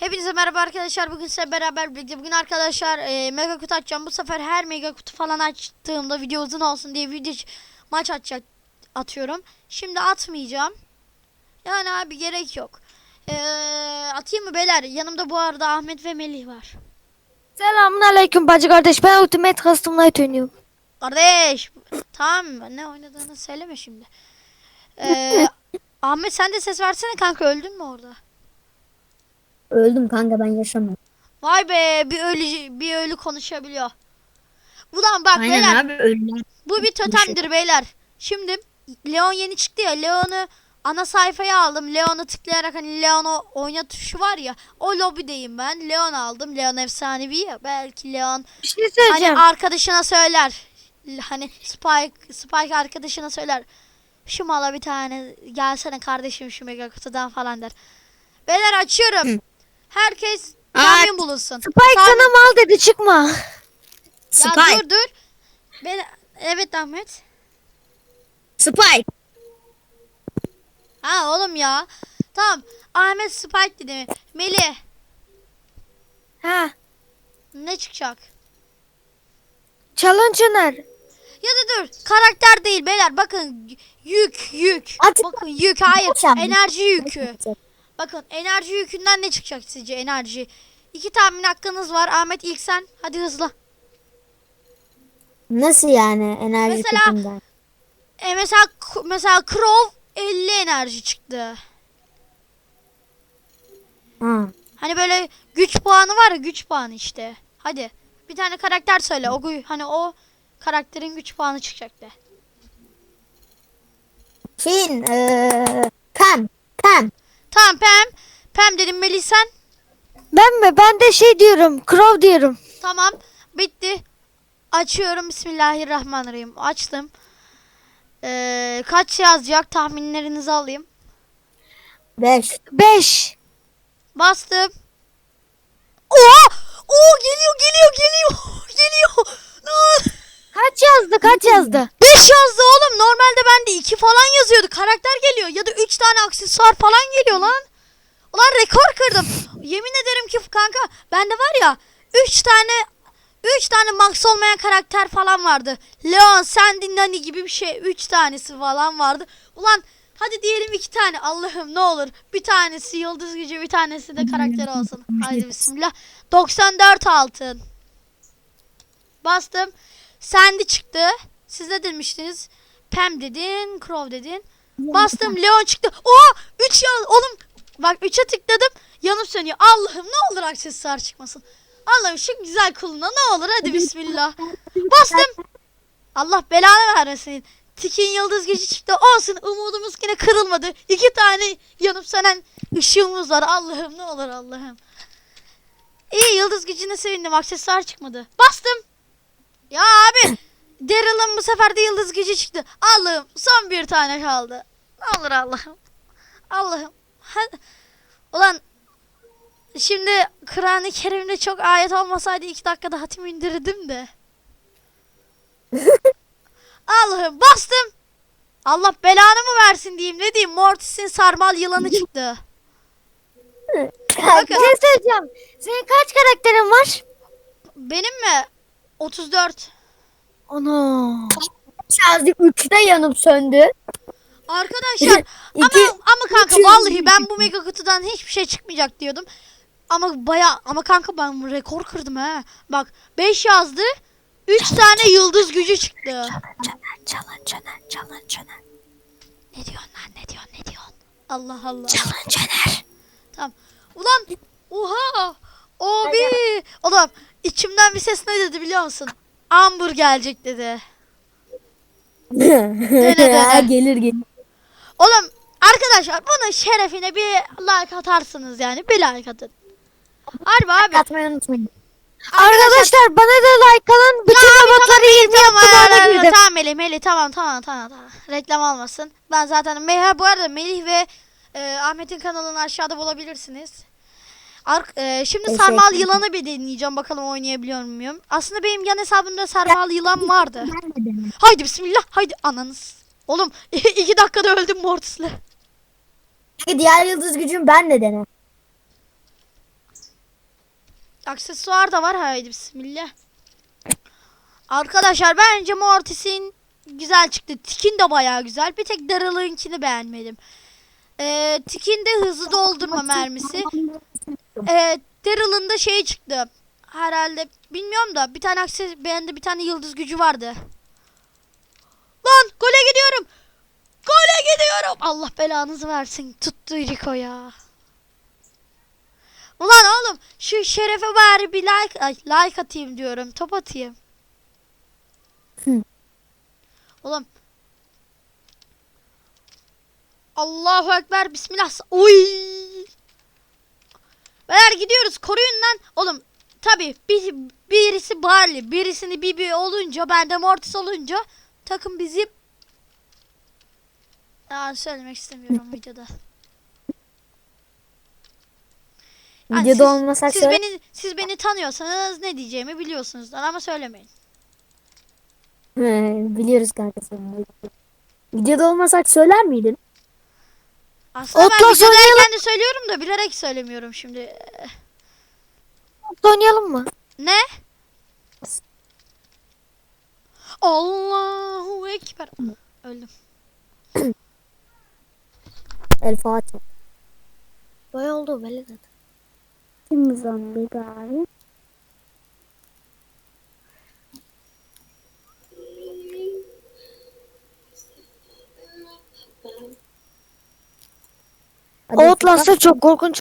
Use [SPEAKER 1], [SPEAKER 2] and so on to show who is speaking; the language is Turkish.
[SPEAKER 1] Hepinize merhaba arkadaşlar. Bugün size beraber birlikte. Bugün arkadaşlar e, mega kutu açacağım. Bu sefer her mega kutu falan açtığımda video uzun olsun diye video maç açacak atıyorum. Şimdi atmayacağım. Yani abi gerek yok. E, atayım mı beyler? Yanımda bu arada Ahmet ve Melih var.
[SPEAKER 2] Selamun aleyküm bacı kardeş. Ben Ultimate Custom Night oynuyorum.
[SPEAKER 1] Kardeş. Tamam? Ne oynadığını söyleme şimdi. E, Ahmet sen de ses versene kanka öldün mü orada?
[SPEAKER 3] Öldüm kanka ben yaşamıyorum.
[SPEAKER 1] Vay be bir ölü bir ölü konuşabiliyor. Ulan bak
[SPEAKER 3] Aynen
[SPEAKER 1] beyler
[SPEAKER 3] abi öldüm.
[SPEAKER 1] bu bir totemdir beyler. Şimdi Leon yeni çıktı ya Leon'u ana sayfaya aldım. Leon'u tıklayarak hani Leon'u oyna tuşu var ya o lobideyim ben. Leon aldım. Leon efsanevi ya. Belki Leon
[SPEAKER 2] Bir şey
[SPEAKER 1] hani arkadaşına söyler. Hani Spike Spike arkadaşına söyler. Şu mala bir tane gelsene kardeşim şu mega kutudan falan der. Beyler açıyorum. Herkes tahmin bulunsun.
[SPEAKER 2] Spike
[SPEAKER 1] Tahmin-
[SPEAKER 2] sana mal dedi çıkma.
[SPEAKER 1] Ya
[SPEAKER 3] Spike.
[SPEAKER 1] dur dur. Ben evet Ahmet.
[SPEAKER 3] Spike.
[SPEAKER 1] Ha oğlum ya. Tamam. Ahmet Spike dedi. Melih
[SPEAKER 2] Ha.
[SPEAKER 1] ne çıkacak?
[SPEAKER 2] Challenge Öner.
[SPEAKER 1] Ya da dur. Karakter değil beyler. Bakın yük yük.
[SPEAKER 3] At-
[SPEAKER 1] Bakın yük hayır. Enerji yükü. Bakın enerji yükünden ne çıkacak sizce enerji? İki tahmin hakkınız var. Ahmet ilk sen. Hadi hızlı.
[SPEAKER 3] Nasıl yani enerji
[SPEAKER 1] Mesela-
[SPEAKER 3] kutumdan?
[SPEAKER 1] E mesela mesela Crow 50 enerji çıktı.
[SPEAKER 3] Ha.
[SPEAKER 1] Hani böyle güç puanı var ya güç puanı işte. Hadi bir tane karakter söyle. O hani o karakterin güç puanı çıkacak de.
[SPEAKER 3] Pam. Pam.
[SPEAKER 1] Tamam Pem. Pem dedim Melih sen.
[SPEAKER 2] Ben mi? Ben de şey diyorum. Crow diyorum.
[SPEAKER 1] Tamam bitti. Açıyorum Bismillahirrahmanirrahim. Açtım. Ee, kaç yazacak tahminlerinizi alayım.
[SPEAKER 3] 5.
[SPEAKER 2] 5.
[SPEAKER 1] Bastım. Oha! Oo geliyor geliyor geliyor. geliyor.
[SPEAKER 2] Kaç yazdı? Kaç yazdı?
[SPEAKER 1] 5 yazdı oğlum. Normalde bende 2 falan yazıyordu. Karakter geliyor ya da 3 tane aksesuar falan geliyor lan. Ulan rekor kırdım. Yemin ederim ki kanka bende var ya 3 tane 3 tane max olmayan karakter falan vardı. Leon, Sandy, Nani gibi bir şey. 3 tanesi falan vardı. Ulan hadi diyelim 2 tane. Allah'ım ne olur. Bir tanesi yıldız gücü bir tanesi de karakter olsun. Haydi bismillah. 94 altın. Bastım. Sandy çıktı. Siz ne demiştiniz? Pam dedin, Crow dedin. Bastım Leon çıktı. Oha 3 yaz. Oğlum bak 3'e tıkladım. Yanıp sönüyor. Allah'ım ne olur aksesuar çıkmasın. Allah'ım şu güzel kuluna ne olur hadi bismillah. Bastım. Allah belanı vermesin. Tikin yıldız gücü çıktı. Olsun umudumuz yine kırılmadı. İki tane yanıp sönen ışığımız var. Allah'ım ne olur Allah'ım. İyi yıldız gücüne sevindim. Aksesuar çıkmadı. Bastım. Ya abi Daryl'ın bu sefer de yıldız gücü çıktı. Allah'ım son bir tane kaldı. Ne olur Allah'ım. Allah'ım. Ha- Ulan şimdi Kur'an-ı Kerim'de çok ayet olmasaydı iki dakikada hatim indirdim de. Allah'ım bastım. Allah belanı mı versin diyeyim ne diyeyim Mortis'in sarmal yılanı çıktı.
[SPEAKER 2] Bir şey söyleyeceğim. Senin kaç karakterin var?
[SPEAKER 1] Benim mi? 34.
[SPEAKER 2] Ana.
[SPEAKER 3] Yazdık 3'te yanıp söndü.
[SPEAKER 1] Arkadaşlar ama
[SPEAKER 3] İki-
[SPEAKER 1] ama kanka
[SPEAKER 3] iki-
[SPEAKER 1] vallahi ben bu mega kutudan hiçbir şey çıkmayacak diyordum. Ama baya ama kanka ben rekor kırdım ha. Bak 5 yazdı. 3 tane yıldız gücü çıktı.
[SPEAKER 3] Caner, Caner, Caner, Caner.
[SPEAKER 1] Ne diyorsun lan ne diyorsun ne diyorsun? Allah Allah.
[SPEAKER 3] Caner, Caner.
[SPEAKER 1] Tamam. Ulan oha. Abi. Oğlum içimden bir ses ne dedi biliyor musun? Amber gelecek dedi. dene.
[SPEAKER 3] gelir gelir.
[SPEAKER 1] Oğlum arkadaşlar bunun şerefine bir like atarsınız yani. Bir like atın. Harbi abi.
[SPEAKER 3] Katmayı unutmayın.
[SPEAKER 2] Arkadaşlar bana da like alın. Bütün robotları 20
[SPEAKER 1] Tamam,
[SPEAKER 2] yaptım
[SPEAKER 1] tamam,
[SPEAKER 2] ona girdim.
[SPEAKER 1] tamam Melih, Melih tamam tamam tamam tamam. Reklam olmasın. Ben zaten Melih bu arada Melih ve e, Ahmet'in kanalını aşağıda bulabilirsiniz. Ark, e, şimdi
[SPEAKER 3] Teşekkür
[SPEAKER 1] sarmal yılanı bir deneyeceğim bakalım oynayabiliyor muyum? Aslında benim yan hesabımda sarmal yılan vardı. Haydi bismillah haydi ananız. Oğlum iki dakikada öldüm Mortis'le.
[SPEAKER 3] Diğer yıldız gücüm ben de dene.
[SPEAKER 1] aksesuar da var. Haydi bismillah. Arkadaşlar bence Mortis'in güzel çıktı. Tikin de bayağı güzel. Bir tek Daryl'ınkini beğenmedim. Ee, Tikin de hızlı doldurma mermisi. Ee, Daryl'ın da şey çıktı. Herhalde bilmiyorum da bir tane akses beğendi bir tane yıldız gücü vardı. Lan gole gidiyorum. Gole gidiyorum. Allah belanızı versin. Tuttu Rico ya. Ulan oğlum şu şerefe bari bir like ay, like atayım diyorum. Top atayım.
[SPEAKER 3] Hı.
[SPEAKER 1] Oğlum. Allahu ekber bismillah. Oy. Beyler gidiyoruz koruyun lan. Oğlum tabi bir, birisi Barley birisini Bibi olunca ben de Mortis olunca takım bizim Aa, söylemek istemiyorum videoda. Ha,
[SPEAKER 3] Videoda
[SPEAKER 1] siz-
[SPEAKER 3] olmasak
[SPEAKER 1] siz
[SPEAKER 3] söyle.
[SPEAKER 1] beni siz beni tanıyorsanız ne diyeceğimi biliyorsunuzdur ama söylemeyin.
[SPEAKER 3] He, biliyoruz kanka seni. Videoda olmasak söyler miydin?
[SPEAKER 1] Aslında ben
[SPEAKER 2] Outlast
[SPEAKER 1] videodayken de söylüyorum da bilerek söylemiyorum şimdi.
[SPEAKER 2] Oynayalım mı?
[SPEAKER 1] Ne? Allahu ekber. Öldüm.
[SPEAKER 3] El Fatih.
[SPEAKER 2] Bayağı oldu belli zaten.
[SPEAKER 3] Kim zombi gari?
[SPEAKER 2] Outlast'ta çok korkunç